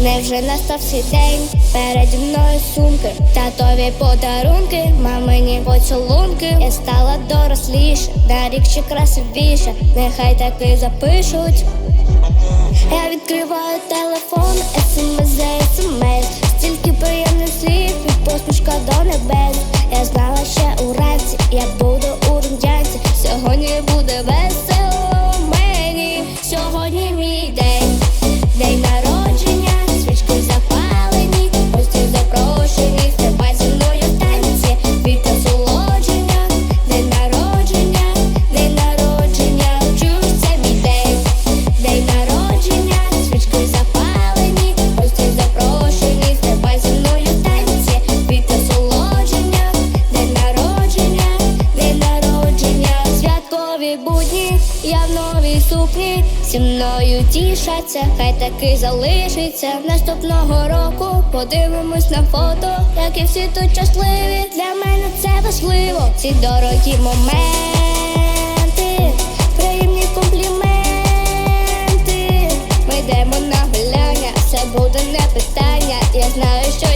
Невже настав свій день? Переді мною сумки, татові подарунки, мамині поцілунки. Я стала доросліше, на рік ще красивіше, нехай таки запишуть. Я відкриваю телефон, смс сукні, зі мною тішаться, хай таки залишиться. Наступного року подивимось на фото, як і всі тут щасливі. Для мене це важливо, ці дорогі моменти, приємні компліменти. Ми йдемо на гуляння, все буде не питання. Я знаю, що